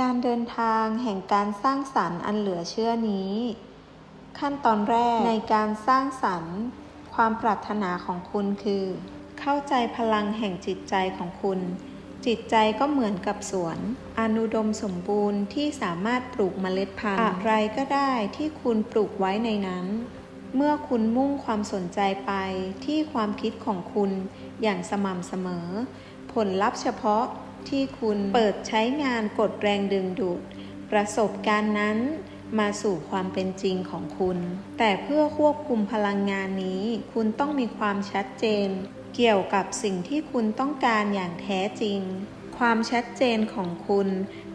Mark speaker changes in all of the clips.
Speaker 1: การเดินทางแห่งการสร้างสรรค์อันเหลือเชื่อนี้ ขั้นตอนแรกในการสร้างสรรค์ ความปรารถนาของคุณคือ เข้าใจพลังแห่งจิตใจของคุณ จิตใจก็เหมือนกับสวนอนุดมสมบูรณ์ที่สามารถปลูกเมล็ดพันธุ์อะไรก็ได้ที่คุณปลูกไว้ในนั้น เมื่อคุณมุ่งความสนใจไปที่ความคิดของคุณอย่างสม่ำเสมอ ผลลัพธ์เฉพาะ ที่คุณเปิดใช้งานกดแรงดึงดูด ประสบการณ์นั้นมาสู่ความเป็นจริงของคุณ แต่เพื่อควบคุมพลังงานนี้ คุณต้องมีความชัดเจน เกี่ยวกับสิ่งที่คุณต้องการอย่างแท้จริง ความชัดเจนของคุณ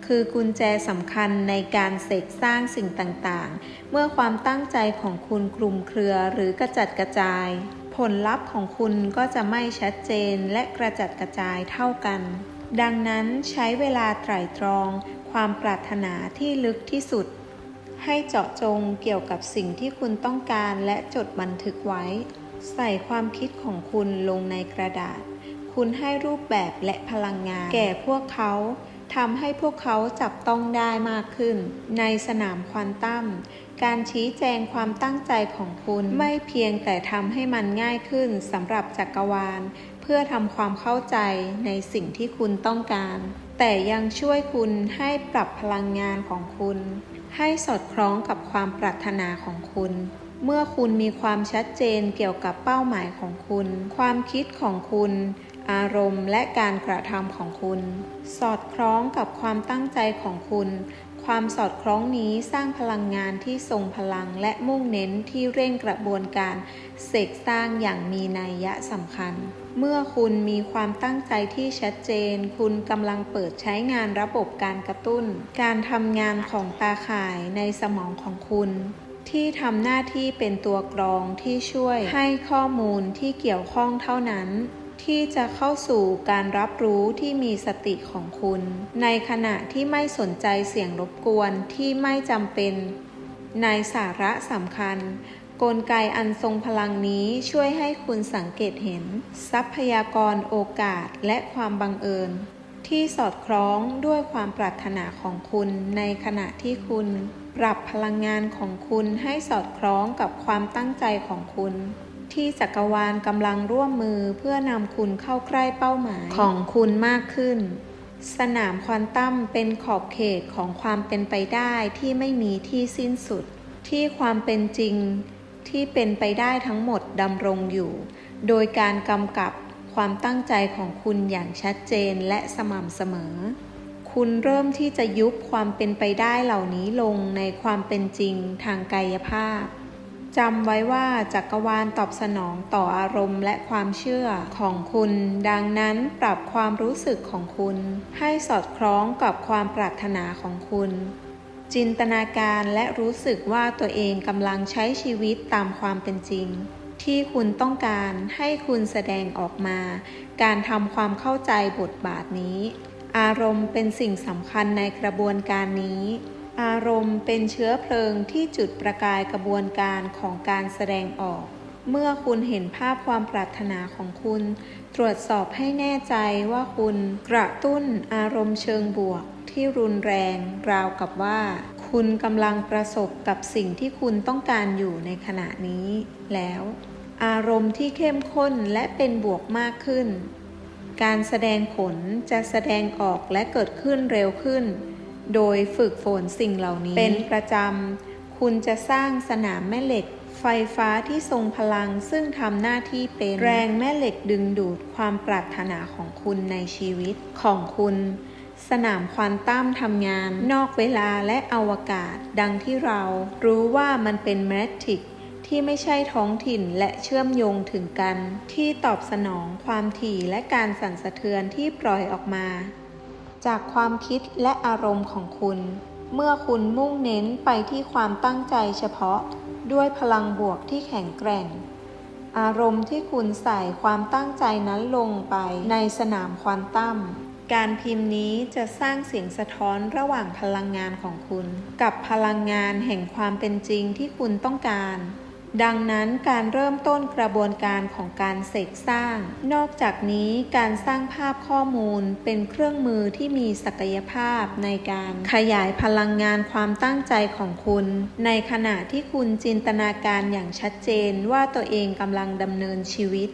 Speaker 1: คือกุญแจสำคัญในการเสกสร้างสิ่งต่างๆ เมื่อความตั้งใจของคุณคลุมเครือหรือกระจัดกระจาย ผลลัพธ์ของคุณก็จะไม่ชัดเจนและกระจัดกระจายเท่ากัน ดังนั้นใช้เวลาไตร่ตรองความปรารถนาที่ลึกที่สุด ให้เจาะจงเกี่ยวกับสิ่งที่คุณต้องการและจดบันทึกไว้ ใส่ความคิดของคุณลงในกระดาษ คุณให้รูปแบบและพลังงาน แก่พวกเขาทำให้พวกเขาจับต้องได้มากขึ้น ในสนามควอนตัมการชี้แจงความตั้งใจของคุณไม่เพียงแต่ทำให้มันง่ายขึ้นสำหรับจักรวาล พื่อทำความเข้าใจในสิ่งที่คุณต้องการ แต่ยังช่วยคุณให้ปรับพลังงานของคุณ ให้สอดคล้องกับความปรารถนาของคุณ เมื่อคุณมีความชัดเจนเกี่ยวกับเป้าหมายของคุณ ความคิดของคุณ อารมณ์และการกระทำของคุณ สอดคล้องกับความตั้งใจของคุณ ความสอดคล้องนี้สร้างพลังงานที่ทรงพลังและมุ่งเน้นที่เร่งกระบวนการเสกสร้างอย่างมีนัยยะสำคัญ เมื่อคุณมีความตั้งใจที่ชัดเจน คุณกำลังเปิดใช้งานระบบการกระตุ้น การทำงานของตาข่ายในสมองของคุณที่ทำหน้าที่เป็นตัวกรองที่ช่วยให้ข้อมูลที่เกี่ยวข้องเท่านั้น ที่จะเข้าสู่การรับรู้ที่มีสติของคุณ ในขณะที่ไม่สนใจเสียงรบกวนที่ไม่จำเป็น ในสาระสำคัญ กลไกอันทรงพลังนี้ช่วยให้คุณสังเกตเห็น ทรัพยากรโอกาสและความบังเอิญ ที่สอดคล้องด้วยความปรารถนาของคุณในขณะที่คุณ ปรับพลังงานของคุณให้สอดคล้องกับความตั้งใจของคุณ ที่จักรวาลกำลังร่วมมือเพื่อนำคุณเข้าใกล้เป้าหมายของคุณมากขึ้น สนามควอนตัมเป็นขอบเขตของความเป็นไปได้ที่ไม่มีที่สิ้นสุด ที่ความเป็นจริงที่เป็นไปได้ทั้งหมดดำรงอยู่ โดยการกำกับความตั้งใจของคุณอย่างชัดเจนและสม่ำเสมอ คุณเริ่มที่จะยุบความเป็นไปได้เหล่านี้ลงในความเป็นจริงทางกายภาพ จำไว้ว่าจักรวาลตอบสนองต่ออารมณ์และความเชื่อของคุณ ดังนั้นปรับความรู้สึกของคุณ ให้สอดคล้องกับความปรารถนาของคุณ จินตนาการและรู้สึกว่าตัวเองกำลังใช้ชีวิตตามความเป็นจริง ที่คุณต้องการให้คุณแสดงออกมา การทำความเข้าใจบทบาทนี้ อารมณ์เป็นสิ่งสำคัญในกระบวนการนี้ อารมณ์เป็นเชื้อเพลิงที่จุดประกายกระบวนการของการแสดงออก เมื่อคุณเห็นภาพความปรารถนาของคุณ ตรวจสอบให้แน่ใจว่าคุณกระตุ้นอารมณ์เชิงบวกที่รุนแรง ราวกับว่า คุณกำลังประสบกับสิ่งที่คุณต้องการอยู่ในขณะนี้ แล้ว อารมณ์ที่เข้มข้นและเป็นบวกมากขึ้น การแสดงผลจะแสดงออกและเกิดขึ้นเร็วขึ้น โดยฝึกฝนสิ่งเหล่านี้ เป็นประจำ คุณจะสร้างสนามแม่เหล็ก ไฟฟ้าที่ทรงพลังซึ่งทำหน้าที่เป็นแรงแม่เหล็กดึงดูดความปรารถนาของคุณในชีวิตของคุณ สนามควอนตัมทำงาน นอกเวลาและอวกาศ ดังที่เรารู้ว่ามันเป็นแมทริกที่ไม่ใช่ท้องถิ่นและเชื่อมโยงถึงกัน ที่ตอบสนองความถี่และการสั่นสะเทือนที่ปล่อยออกมา จากความคิดและอารมณ์ของคุณ เมื่อคุณมุ่งเน้นไปที่ความตั้งใจเฉพาะ ด้วยพลังบวกที่แข็งแกร่ง อารมณ์ที่คุณใส่ความตั้งใจนั้นลงไปในสนามควอนตัมการพิมพ์นี้จะสร้างเสียงสะท้อนระหว่างพลังงานของคุณ กับพลังงานแห่งความเป็นจริงที่คุณต้องการ ดังนั้นการเริ่มต้นกระบวนการของการเสกสร้าง นอกจากนี้การสร้างภาพข้อมูลเป็นเครื่องมือที่มีศักยภาพในการขยายพลังงานความตั้งใจของคุณ ในขณะที่คุณจินตนาการอย่างชัดเจนว่าตัวเองกำลังดำเนินชีวิต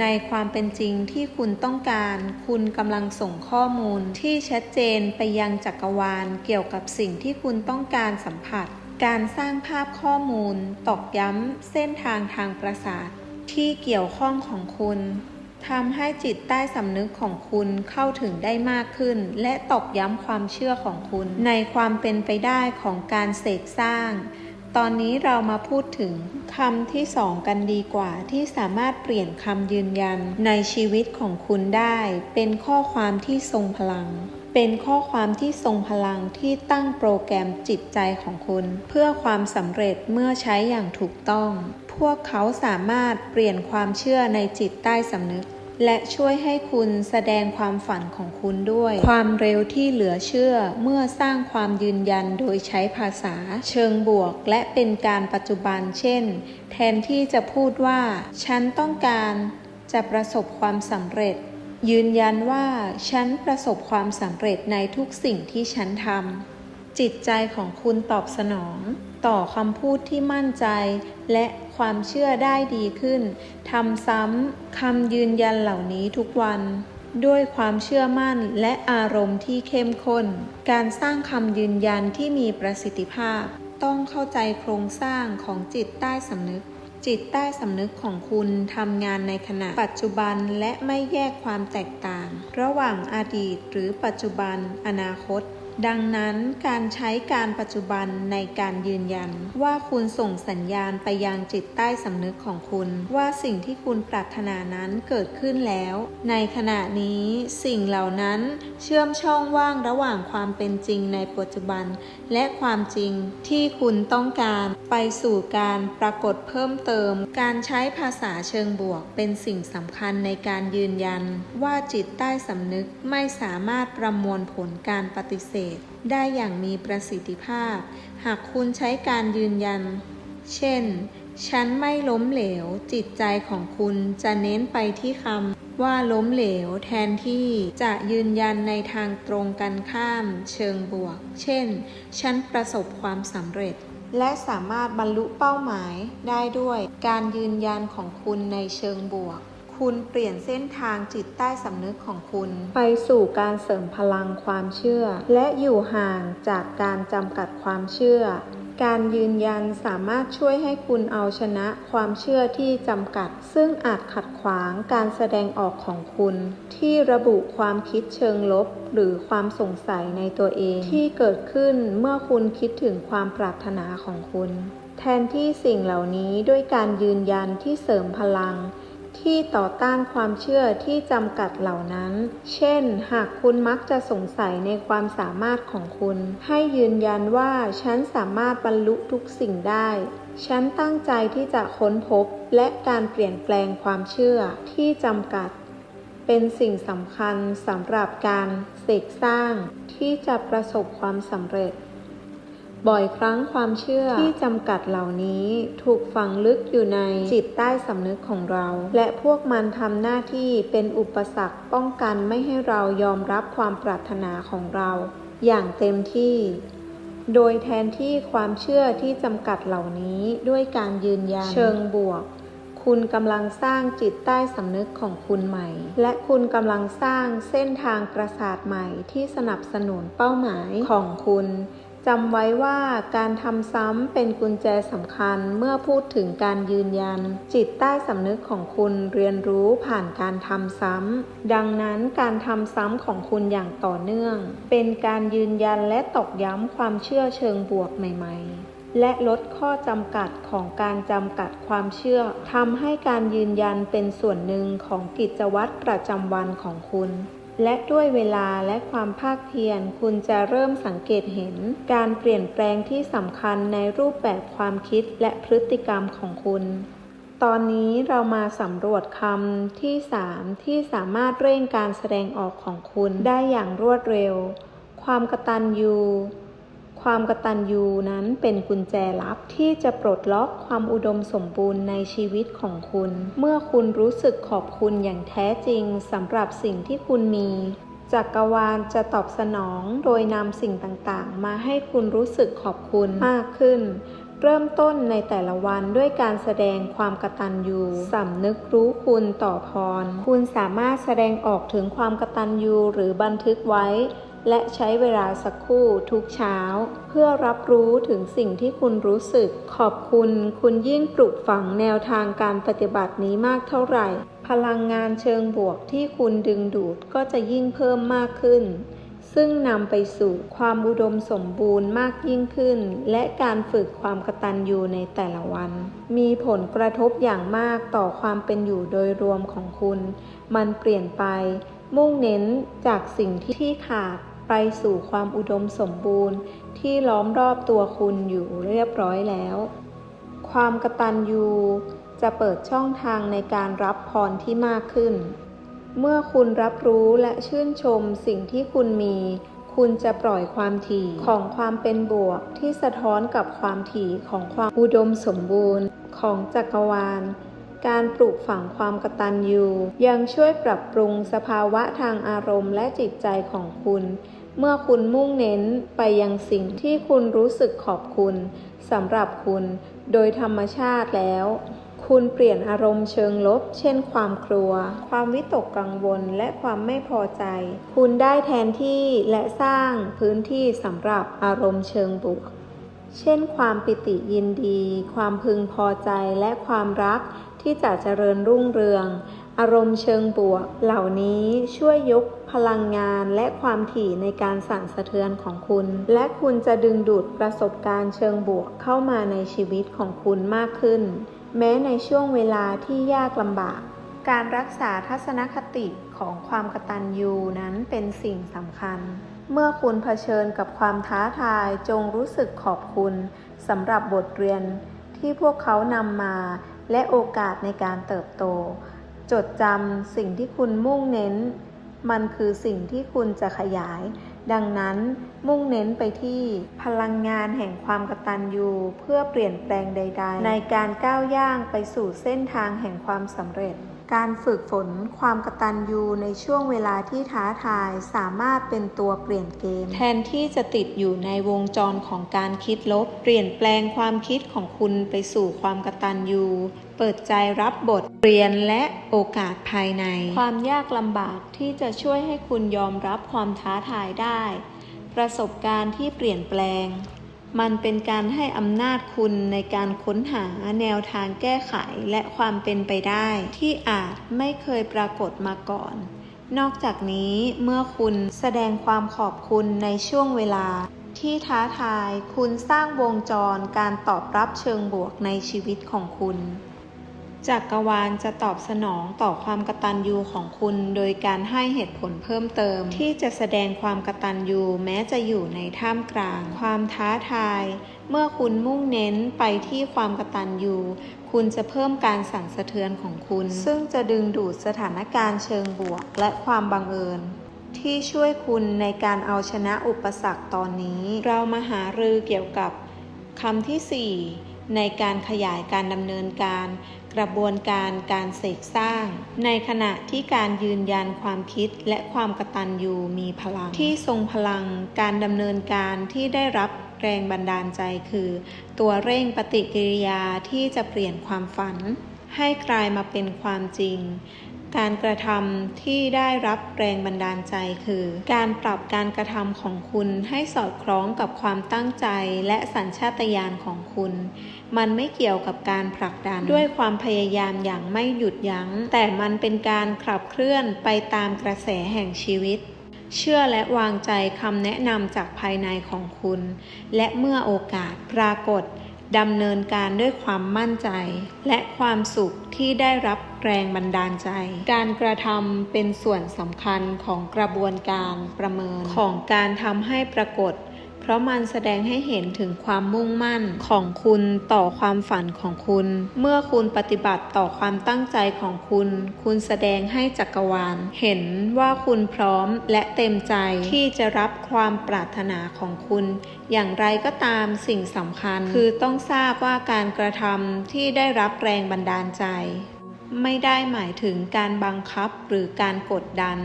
Speaker 1: ในความเป็นจริงที่คุณต้องการ คุณกำลังส่งข้อมูลที่ชัดเจนไปยังจักรวาลเกี่ยวกับสิ่งที่คุณต้องการสัมผัส การสร้างภาพข้อมูล ตอกย้ำเส้นทางทางประสาท ที่เกี่ยวข้องของคุณทำให้จิตใต้สำนึกของคุณเข้าถึงได้มากขึ้น และตอกย้ำความเชื่อของคุณ ในความเป็นไปได้ของการเสกสร้าง ตอนนี้เรามาพูดถึงคำที่สองกันดีกว่าที่สามารถเปลี่ยนคำยืนยันในชีวิตของคุณได้ เป็นข้อความที่ทรงพลัง เป็นข้อความที่ทรงพลังที่ตั้งโปรแกรมจิตใจของคุณ เพื่อความสำเร็จเมื่อใช้อย่างถูกต้อง พวกเขาสามารถเปลี่ยนความเชื่อในจิตใต้สำนึก และช่วยให้คุณแสดงความฝันของคุณด้วย ความเร็วที่เหลือเชื่อเมื่อสร้างความยืนยันโดยใช้ภาษา เชิงบวก และเป็นการปัจจุบันเช่น แทนที่จะพูดว่า ฉันต้องการจะประสบความสำเร็จ ยืนยันว่าฉันประสบความสำเร็จในทุกสิ่งที่ฉันทำ จิตใจของคุณตอบสนอง ต่อคำพูดที่มั่นใจ และความเชื่อได้ดีขึ้น ทำซ้ำคำยืนยันเหล่านี้ทุกวัน ด้วยความเชื่อมั่นและอารมณ์ที่เข้มข้น การสร้างคำยืนยันที่มีประสิทธิภาพ ต้องเข้าใจโครงสร้างของจิตใต้สำนึก จิตใต้สำนึกของคุณทำงานในขณะปัจจุบันและไม่แยกความแตกต่าง ระหว่างอดีตหรือปัจจุบันอนาคต ดังนั้นการใช้การปัจจุบันในการยืนยัน ว่าคุณส่งสัญญาณไปยังจิตใต้สำนึกของคุณ ว่าสิ่งที่คุณปรารถนานั้นเกิดขึ้นแล้ว ในขณะนี้สิ่งเหล่านั้นเชื่อมช่องว่างระหว่างความเป็นจริงในปัจจุบันและความจริงที่คุณต้องการไปสู่การปรากฏเพิ่มเติม การใช้ภาษาเชิงบวกเป็นสิ่งสำคัญในการยืนยัน ว่าจิตใต้สำนึกไม่สามารถประมวลผลการปฏิเสธ ได้อย่างมีประสิทธิภาพ หากคุณใช้การยืนยัน เช่น ฉันไม่ล้มเหลว จิตใจของคุณจะเน้นไปที่คำ ว่าล้มเหลวแทนที่จะยืนยันในทางตรงกันข้ามเชิงบวก เช่น ฉันประสบความสำเร็จ และสามารถบรรลุเป้าหมายได้ด้วยการยืนยันของคุณในเชิงบวก คุณเปลี่ยนเส้นทางจิตใต้สำนึกของคุณ ไปสู่การเสริมพลังความเชื่อ และอยู่ห่างจากการจำกัดความเชื่อ การยืนยันสามารถช่วยให้คุณเอาชนะความเชื่อที่จำกัด ซึ่งอาจขัดขวางการแสดงออกของคุณ ที่ระบุความคิดเชิงลบ หรือความสงสัยในตัวเอง ที่เกิดขึ้นเมื่อคุณคิดถึงความปรารถนาของคุณ แทนที่สิ่งเหล่านี้ด้วยการยืนยันที่เสริมพลัง ที่ต่อต้านความเชื่อที่จำกัดเหล่านั้น เช่น หากคุณมักจะสงสัยในความสามารถของคุณ ให้ยืนยันว่าฉันสามารถบรรลุทุกสิ่งได้ ฉันตั้งใจที่จะค้นพบและการเปลี่ยนแปลงความเชื่อที่จำกัด เป็นสิ่งสำคัญสำหรับการเสกสร้างที่จะประสบความสำเร็จ บ่อยครั้งความเชื่อที่จำกัดเหล่านี้ถูกฝังลึกอยู่ในจิตใต้สำนึกของเรา และพวกมันทำหน้าที่เป็นอุปสรรคป้องกันไม่ให้เรายอมรับความปรารถนาของเรา อย่างเต็มที่ โดยแทนที่ความเชื่อที่จำกัดเหล่านี้ด้วยการยืนยันเชิงบวกคุณกำลังสร้างจิตใต้สำนึกของคุณใหม่ และคุณกำลังสร้างเส้นทางประสาทใหม่ที่สนับสนุนเป้าหมายของคุณ จำไว้ว่าการทำซ้ำเป็นกุญแจสำคัญเมื่อพูดถึงการยืนยัน จิตใต้สำนึกของคุณเรียนรู้ผ่านการทำซ้ำ ดังนั้นการทำซ้ำของคุณอย่างต่อเนื่อง เป็นการยืนยันและตอกย้ำความเชื่อเชิงบวกใหม่ๆและลดข้อจำกัดของการจำกัดความเชื่อทำให้การยืนยันเป็นส่วนหนึ่งของกิจวัตรประจำวันของคุณ และด้วยเวลาและความภาคเพียรคุณจะเริ่มสังเกตเห็น การเปลี่ยนแปลงที่สำคัญในรูปแบบความคิดและพฤติกรรมของคุณ ตอนนี้เรามาสำรวจคำที่ 3 ที่สามารถเร่งการแสดงออกของคุณได้อย่างรวดเร็ว ความกระตันยู ความกตัญญูนั้นเป็นกุญแจลับที่จะปลดล็อกความอุดมสมบูรณ์ในชีวิตของคุณ เมื่อคุณรู้สึกขอบคุณอย่างแท้จริงสำหรับสิ่งที่คุณมีจักรวาลจะตอบสนองโดยนำสิ่งต่างๆ มาให้คุณรู้สึกขอบคุณมากขึ้น เริ่มต้นในแต่ละวันด้วยการแสดงความกตัญญูสำนึกรู้คุณต่อพร คุณสามารถแสดงออกถึงความกตัญญูหรือบันทึกไว้ และใช้เวลาสักครู่ทุกเช้า เพื่อรับรู้ถึงสิ่งที่คุณรู้สึก ขอบคุณคุณยิ่งปลูกฝังแนวทางการปฏิบัตินี้มากเท่าไหร่ พลังงานเชิงบวกที่คุณดึงดูดก็จะยิ่งเพิ่มมากขึ้น ซึ่งนำไปสู่ความอุดมสมบูรณ์มากยิ่งขึ้น และการฝึกความกตัญญูในแต่ละวัน มีผลกระทบอย่างมากต่อความเป็นอยู่โดยรวมของคุณ มันเปลี่ยนไป มุ่งเน้นจากสิ่งที่ขาด ไปสู่ความอุดมสมบูรณ์ที่ล้อมรอบตัวคุณอยู่เรียบร้อยแล้ว ความกระตัญญูจะเปิดช่องทางในการรับพรที่มากขึ้น เมื่อคุณรับรู้และชื่นชมสิ่งที่คุณมี คุณจะปล่อยความถี่ของความเป็นบวกที่สะท้อนกับความถี่ของความอุดมสมบูรณ์ของจักรวาลการปลูกฝังความกตัญญูยังช่วยปรับปรุงสภาวะทางอารมณ์และจิตใจของคุณ เมื่อคุณมุ่งเน้นไปยังสิ่งที่คุณรู้สึกขอบคุณสำหรับคุณ โดยธรรมชาติแล้ว คุณเปลี่ยนอารมณ์เชิงลบ เช่น ความกลัว ความวิตกกังวล และความไม่พอใจ คุณได้แทนที่และสร้างพื้นที่สำหรับอารมณ์เชิงบวก เช่น ความปิติยินดี ความพึงพอใจและความรักที่จะเจริญรุ่งเรือง อารมณ์เชิงบวก เหล่านี้ช่วยยกพลังงานและความถี่ในการสั่นสะเทือนของคุณ และคุณจะดึงดูดประสบการณ์เชิงบวกเข้ามาในชีวิตของคุณมากขึ้น แม้ในช่วงเวลาที่ยากลำบาก การรักษาทัศนคติของความกตัญญูนั้นเป็นสิ่งสำคัญ เมื่อคุณเผชิญกับความท้าทายจงรู้สึกขอบคุณสำหรับบทเรียนที่พวกเขานำมา และโอกาสในการเติบโต จดจำสิ่งที่คุณมุ่งเน้น มันคือสิ่งที่คุณจะขยาย ดังนั้นมุ่งเน้นไปที่พลังงานแห่งความกตัญญูเพื่อเปลี่ยนแปลงใด ๆ ในการก้าวย่างไปสู่เส้นทางแห่งความสำเร็จ การฝึกฝนความกตัญญูในช่วงเวลาที่ท้าทายสามารถเป็นตัวเปลี่ยนเกม แทนที่จะติดอยู่ในวงจรของการคิดลบ เปลี่ยนแปลงความคิดของคุณไปสู่ความกตัญญู เปิดใจรับบทเรียนและโอกาสภายใน ความยากลำบากที่จะช่วยให้คุณยอมรับความท้าทายได้ ประสบการณ์ที่เปลี่ยนแปลง มันเป็นการให้อำนาจคุณในการค้นหาแนวทางแก้ไขและความเป็นไปได้ ที่อาจไม่เคยปรากฏมาก่อน นอกจากนี้เมื่อคุณแสดงความขอบคุณในช่วงเวลาที่ท้าทายคุณสร้างวงจรการตอบรับเชิงบวกในชีวิตของคุณ จักรวาลจะตอบสนองต่อความกตัญญูของคุณ โดยการให้เหตุผลเพิ่มเติม ที่จะแสดงความกตัญญูแม้จะอยู่ในท่ามกลาง ความท้าทาย เมื่อคุณมุ่งเน้นไปที่ความกตัญญูคุณจะเพิ่มการสั่นสะเทือนของคุณ ซึ่งจะดึงดูดสถานการณ์เชิงบวก และความบังเอิญที่ช่วยคุณในการเอาชนะอุปสรรคตอนนี้ เรามาหารือเกี่ยวกับคำที่ 4 ในการขยายการดำเนินการ กระบวนการการเสกสร้าง ในขณะที่การยืนยันความคิดและความกตัญญูมีพลัง ที่ทรงพลังการดำเนินการที่ได้รับแรงบันดาลใจคือ ตัวเร่งปฏิกิริยาที่จะเปลี่ยนความฝัน ให้กลายมาเป็นความจริง การกระทำที่ได้รับแรงบันดาลใจคือ การปรับการกระทำของคุณให้สอดคล้องกับความตั้งใจและสัญชาตญาณของคุณ มันไม่เกี่ยวกับการผลักดันด้วยความพยายามอย่างไม่หยุดยัง้ง แต่มันเป็นการขับเคลื่อนไปตามกระแสแห่งชีวิตเชื่อและวางใจคำแนะนำจากภายในของคุณ และเมื่อโอกาสปรากฏ ดำเนินการด้วยความมั่นใจ และความสุขที่ได้รับแรงบันดาลใจ การกระทำเป็นส่วนสำคัญของกระบวนการประเมินของการทำให้ปรากฏ เพราะมันแสดงให้เห็นถึงความมุ่งมั่นของคุณต่อความฝันของคุณ เมื่อคุณปฏิบัติต่อความตั้งใจของคุณ คุณแสดงให้จักรวาล เห็นว่าคุณพร้อมและเต็มใจที่จะรับความปรารถนาของคุณ อย่างไรก็ตามสิ่งสำคัญ คือต้องทราบว่าการกระทำที่ได้รับแรงบันดาลใจ ไม่ได้หมายถึงการบังคับหรือการกดดัน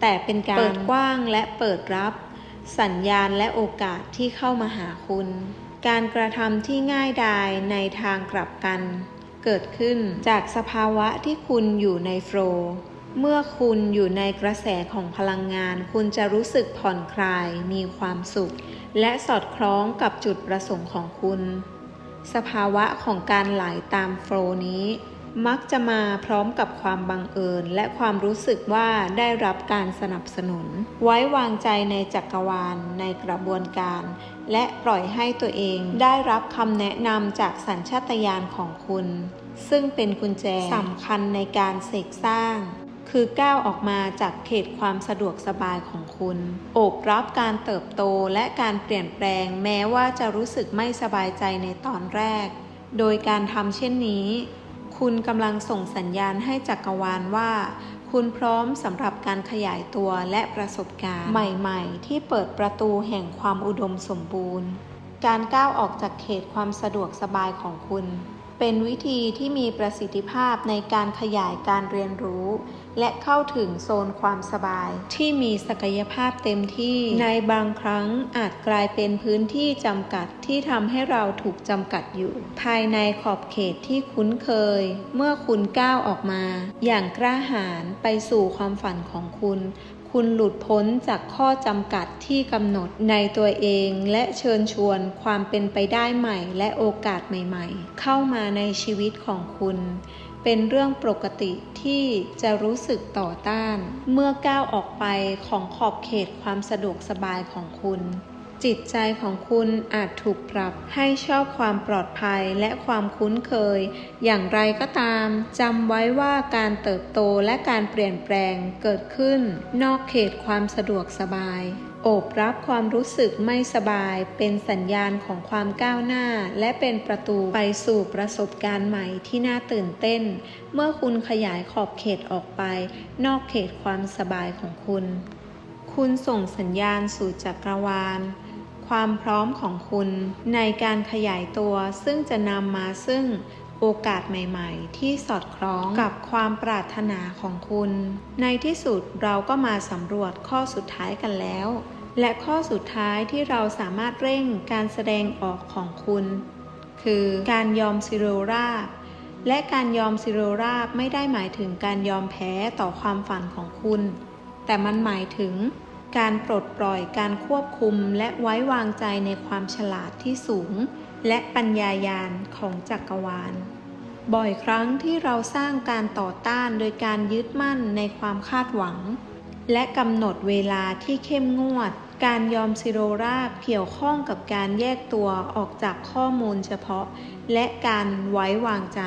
Speaker 1: แต่เป็นการเปิดกว้างและเปิดรับ สัญญาณและโอกาสที่เข้ามาหาคุณ การกระทำที่ง่ายดายในทางกลับกัน เกิดขึ้นจากสภาวะที่คุณอยู่ในโฟลเมื่อคุณอยู่ในกระแสของพลังงาน คุณจะรู้สึกผ่อนคลาย มีความสุข และสอดคล้องกับจุดประสงค์ของคุณ สภาวะของการไหลตามโฟลนี้ มักจะมาพร้อมกับความบังเอิญ และความรู้สึกว่าได้รับการสนับสนุน ไว้วางใจในจักรวาลในกระบวนการ และปล่อยให้ตัวเองได้รับคำแนะนำจากสัญชาตญาณของคุณ ซึ่งเป็นกุญแจสำคัญในการเสกสร้าง คือก้าวออกมาจากเขตความสะดวกสบายของคุณโอบรับการเติบโตและการเปลี่ยนแปลง แม้ว่าจะรู้สึกไม่สบายใจในตอนแรก โดยการทำเช่นนี้ คุณกำลังส่งสัญญาณให้จักรวาลว่า คุณพร้อมสำหรับการขยายตัวและประสบการณ์ใหม่ๆ ที่เปิดประตูแห่งความอุดมสมบูรณ์ การก้าวออกจากเขตความสะดวกสบายของคุณ เป็นวิธีที่มีประสิทธิภาพในการขยายการเรียนรู้ และเข้าถึงโซนความสบาย ที่มีศักยภาพเต็มที่ ในบางครั้งอาจกลายเป็นพื้นที่จำกัดที่ทำให้เราถูกจำกัดอยู่ ภายในขอบเขตที่คุ้นเคย เมื่อคุณก้าวออกมา อย่างกล้าหาญไปสู่ความฝันของคุณ คุณหลุดพ้นจากข้อจำกัดที่กำหนดในตัวเองและเชิญชวนความเป็นไปได้ใหม่ และโอกาสใหม่ ๆ เข้ามาในชีวิตของคุณ เป็นเรื่องปกติที่จะรู้สึกต่อต้าน เมื่อก้าวออกไปของขอบเขตความสะดวกสบายของคุณ จิตใจของคุณอาจถูกปรับให้ชอบความปลอดภัยและความคุ้นเคย อย่างไรก็ตามจำไว้ว่าการเติบโตและการเปลี่ยนแปลงเกิดขึ้น นอกเขตความสะดวกสบาย โอบรับความรู้สึกไม่สบาย เป็นสัญญาณของความก้าวหน้า และเป็นประตูไปสู่ประสบการณ์ใหม่ที่น่าตื่นเต้น เมื่อคุณขยายขอบเขตออกไป นอกเขตความสบายของคุณ คุณส่งสัญญาณสู่จักรวาล ความพร้อมของคุณ ในการขยายตัวซึ่งจะนำมาซึ่ง โอกาสใหม่ๆ ที่สอดคล้องกับความปรารถนาของคุณ ในที่สุดเราก็มาสำรวจข้อสุดท้ายกันแล้ว และข้อสุดท้ายที่เราสามารถเร่งการแสดงออกของคุณ คือการยอมซิโรราบ และการยอมซิโรราบไม่ได้หมายถึงการยอมแพ้ต่อความฝันของคุณ แต่มันหมายถึงการปลดปล่อยการควบคุมและไว้วางใจในความฉลาดที่สูง และปัญญายาณของจักรวาล บ่อยครั้งที่เราสร้างการต่อต้านโดยการยึดมั่นในความคาดหวัง และกำหนดเวลาที่เข้มงวด การยอมซิโรราบเกี่ยวข้องกับการแยกตัวออกจากข้อมูลเฉพาะ และการไว้วางใจ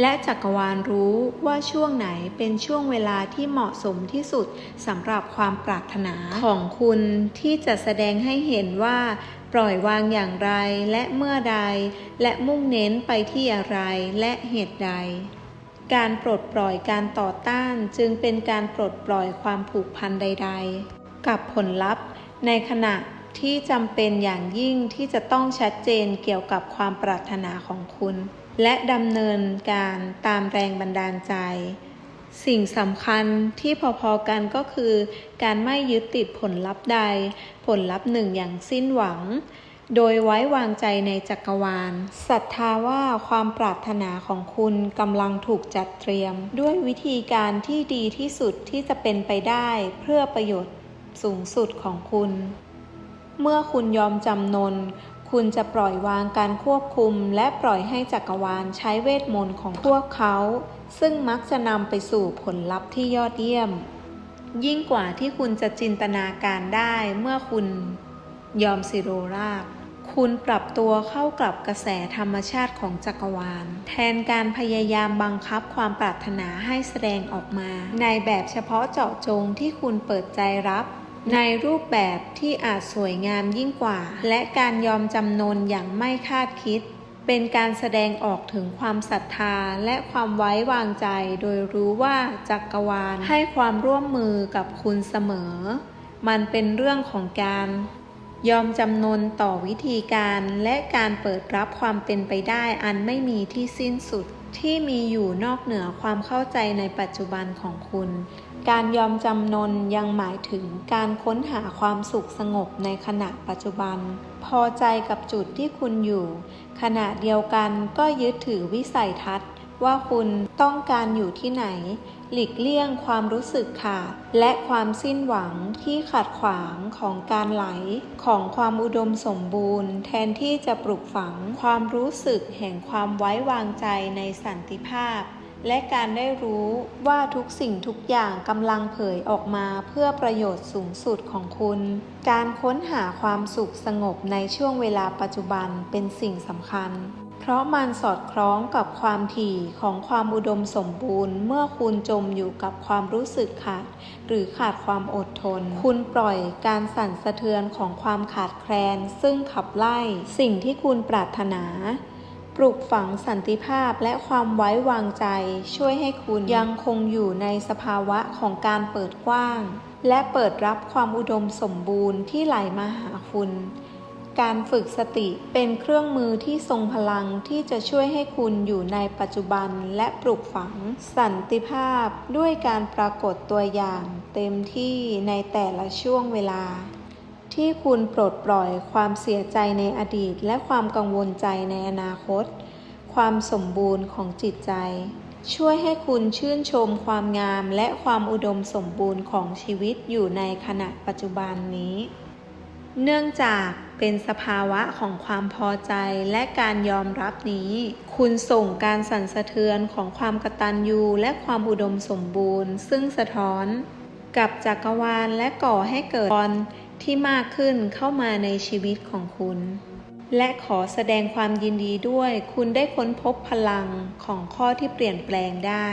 Speaker 1: และจักรวาลรู้ว่าช่วงไหนเป็นช่วงเวลาที่เหมาะสมที่สุดสำหรับความปรารถนาของคุณที่จะแสดงให้เห็นว่า ปล่อยวางอย่างไรและเมื่อใด และมุ่งเน้นไปที่อะไรและเหตุใด การปลดปล่อยการต่อต้านจึงเป็นการปลดปล่อยความผูกพันใด ๆ กับผลลัพธ์ ในขณะที่จำเป็นอย่างยิ่งที่จะต้องชัดเจนเกี่ยวกับความปรารถนาของคุณ และดำเนินการตามแรงบันดาลใจ สิ่งสำคัญที่พอๆกันก็คือ การไม่ยึดติดผลลัพธ์ใด ผลลัพธ์หนึ่งอย่างสิ้นหวัง โดยไว้วางใจในจักรวาลศรัทธาว่าความปรารถนาของคุณกำลังถูกจัดเตรียม ด้วยวิธีการที่ดีที่สุดที่จะเป็นไปได้เพื่อประโยชน์สูงสุดของคุณ เมื่อคุณยอมจำนนคุณจะปล่อยวางการควบคุมและปล่อยให้จักรวาลใช้เวทมนต์ของพวกเขา ซึ่งมักจะนำไปสู่ผลลัพธ์ที่ยอดเยี่ยม ยิ่งกว่าที่คุณจะจินตนาการได้เมื่อคุณยอมสิโรราบคุณปรับตัวเข้ากับกระแสธรรมชาติของจักรวาล แทนการพยายามบังคับความปรารถนาให้แสดงออกมา ในแบบเฉพาะเจาะจงที่คุณเปิดใจรับ ในรูปแบบที่อาจสวยงามยิ่งกว่า และการยอมจำนนอย่างไม่คาดคิด เป็นการแสดงออกถึงความศรัทธาและความไว้วางใจ โดยรู้ว่าจักรวาลให้ความร่วมมือกับคุณเสมอ มันเป็นเรื่องของการยอมจำนนต่อวิธีการและการเปิดรับความเป็นไปได้อันไม่มีที่สิ้นสุดที่มีอยู่นอกเหนือความเข้าใจในปัจจุบันของคุณ การยอมจำนนยังหมายถึงการค้นหาความสุขสงบในขณะปัจจุบัน พอใจกับจุดที่คุณอยู่ ขณะเดียวกันก็ยึดถือวิสัยทัศน์ ว่าคุณต้องการอยู่ที่ไหน หลีกเลี่ยงความรู้สึกขาด และความสิ้นหวังที่ขัดขวางของการไหล ของความอุดมสมบูรณ์ แทนที่จะปลุกฝังความรู้สึกแห่งความไว้วางใจในสันติภาพ และการได้รู้ว่าทุกสิ่งทุกอย่างกำลังเผยออกมาเพื่อประโยชน์สูงสุดของคุณ การค้นหาความสุขสงบในช่วงเวลาปัจจุบันเป็นสิ่งสำคัญ เพราะมันสอดคล้องกับความถี่ของความอุดมสมบูรณ์ เมื่อคุณจมอยู่กับความรู้สึกขาด หรือขาดความอดทน คุณปล่อยการสั่นสะเทือนของความขาดแคลน ซึ่งขับไล่สิ่งที่คุณปรารถนา ปลูกฝังสันติภาพและความไว้วางใจ ช่วยให้คุณยังคงอยู่ในสภาวะของการเปิดกว้าง และเปิดรับความอุดมสมบูรณ์ที่ไหลมาหาคุณ การฝึกสติเป็นเครื่องมือที่ทรงพลังที่จะช่วยให้คุณอยู่ในปัจจุบันและปลูกฝังสันติภาพด้วยการปรากฏตัวอย่างเต็มที่ในแต่ละช่วงเวลา ที่คุณปลดปล่อยความเสียใจในอดีต และความกังวลใจในอนาคต ความสมบูรณ์ของจิตใจ ช่วยให้คุณชื่นชมความงามและความอุดมสมบูรณ์ของชีวิตอยู่ในขณะปัจจุบันนี้ เนื่องจากเป็นสภาวะของความพอใจและการยอมรับนี้ คุณส่งการสั่นสะเทือนของความกตัญญูและความอุดมสมบูรณ์ ซึ่งสะท้อน กับจักรวาลและก่อให้เกิดพร ที่มากขึ้นเข้ามาในชีวิตของคุณ และขอแสดงความยินดีด้วย คุณได้ค้นพบพลังของข้อที่เปลี่ยนแปลงได้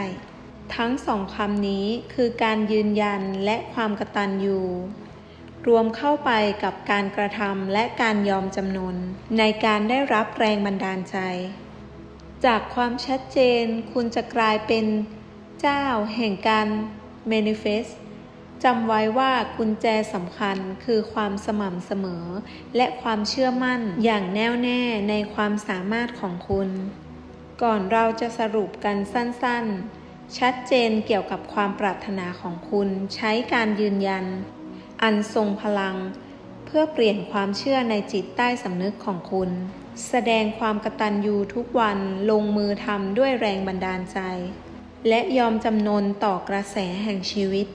Speaker 1: ทั้งสองคำนี้คือการยืนยันและความกตัญญูรวมเข้าไปกับการกระทำและการยอมจำนนในการได้รับแรงบันดาลใจ จากความชัดเจนคุณจะกลายเป็นเจ้าแห่งการ manifest จำไว้ว่ากุญแจสำคัญคือความสม่ำเสมอ และความเชื่อมั่นอย่างแน่วแน่ในความสามารถของคุณ ก่อนเราจะสรุปกันสั้นๆ ชัดเจนเกี่ยวกับความปรารถนาของคุณ ใช้การยืนยัน อันทรงพลัง เพื่อเปลี่ยนความเชื่อในจิตใต้สำนึกของคุณ แสดงความกตัญญูทุกวันลงมือทำด้วยแรงบันดาลใจ และยอมจำนนต่อกระแสแห่งชีวิต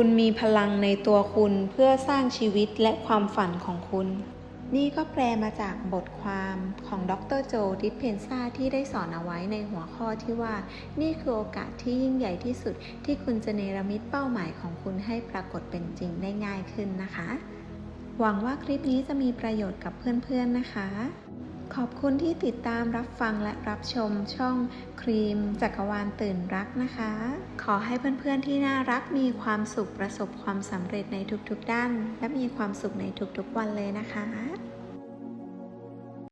Speaker 1: คุณมีพลังในตัวคุณเพื่อสร้างชีวิตและความฝันของคุณ นี่ก็แปลมาจากบทความของดรโจดิสเพนซาที่ได้สอนเอาไว้ในหัวข้อที่ว่า นี่คือโอกาสที่ยิ่งใหญ่ที่สุดที่คุณจะเนรมิตเป้าหมายของคุณให้ปรากฏเป็นจริงได้ง่ายขึ้นนะคะ หวังว่าคลิปนี้จะมีประโยชน์กับเพื่อนๆนะคะ ขอบคุณที่ติดตามรับฟังและรับชมช่องครีม จักรวาลตื่นรักนะคะ ขอให้เพื่อนๆที่น่ารักมีความสุขประสบความสำเร็จในทุกๆด้าน และมีความสุขในทุกๆวันเลยนะคะ